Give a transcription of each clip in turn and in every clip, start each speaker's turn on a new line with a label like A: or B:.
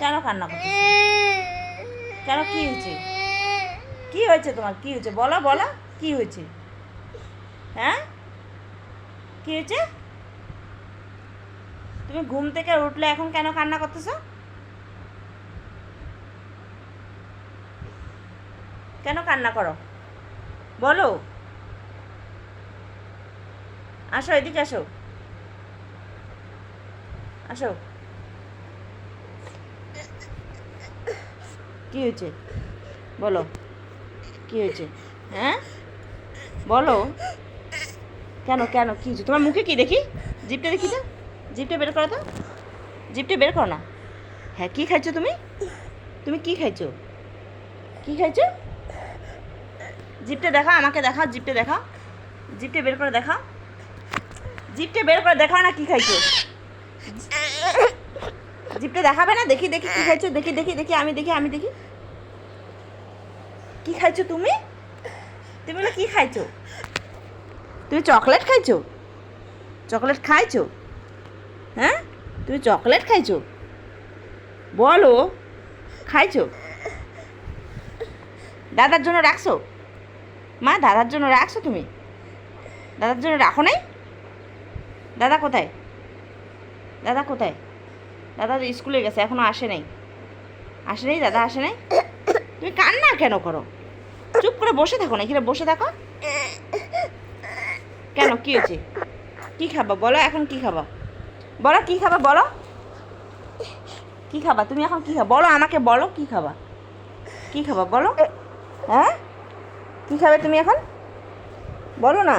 A: কেন কান্না করছ কেন কি হয়েছে? কি হয়েছে তোমার? কি হয়েছে? বলো বলো, কি হয়েছে? হ্যাঁ? কি হয়েছে? তুমি ঘুম থেকে উঠলে এখন কেন কান্না করতেছো? কেন কান্না করো? বলো। আসো, এদিকে আসো। আসো। কি হয়েছে? বলো। কি হয়েছে? হ্যাঁ? বলো। কেন কেন? কি হয়েছে? তোমার মুখে কি? দেখি। জিপটা দেখি তো। জিপটা বের করো তো। জিপটা বের করো না। হ্যাঁ কি খাইছো তুমি? তুমি কি খাইছো? কি খাইছো? জিপটা দেখা আমাকে দেখা জিপটা দেখা জিপটা বের করে দেখা জিপটা বের করে দেখাও না কি খাইছো। জিপটা দেখাবে না? দেখি দেখি কি খাইছো দেখি দেখি দেখি আমি দেখি আমি দেখি। কি খাইছো তুমি? তুমি বলে কি খাইছো? তুমি চকলেট খাইছো? চকলেট খাইছো? হ্যাঁ? তুমি চকলেট খাইছো? বলো খাইছো? দাদার জন্য রাখছো? মা দাদার জন্য রাখছো তুমি? দাদার জন্য রাখো নাই? দাদা কোথায়? দাদা কোথায়? দাদা স্কুলে গেছে, এখনও আসে নাই। আসে নাই দাদা, আসে নাই? তুমি কান্না কেন করো? চুপ করে বসে থাকো না, এখানে বসে থাকো। কেন, কি হয়েছে? কি খাবা? বলো এখন কি খাবা? বলো, কি খাবা? বলো। কি খাবা? তুমি এখন কি খাবা? বলো আমাকে, বলো কি খাবা? কি খাবা? বলো। হ্যাঁ? কি খাবে তুমি এখন? বলো না।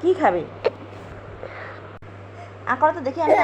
A: কি খাবে? আঁকড়ো তো দেখি আমি।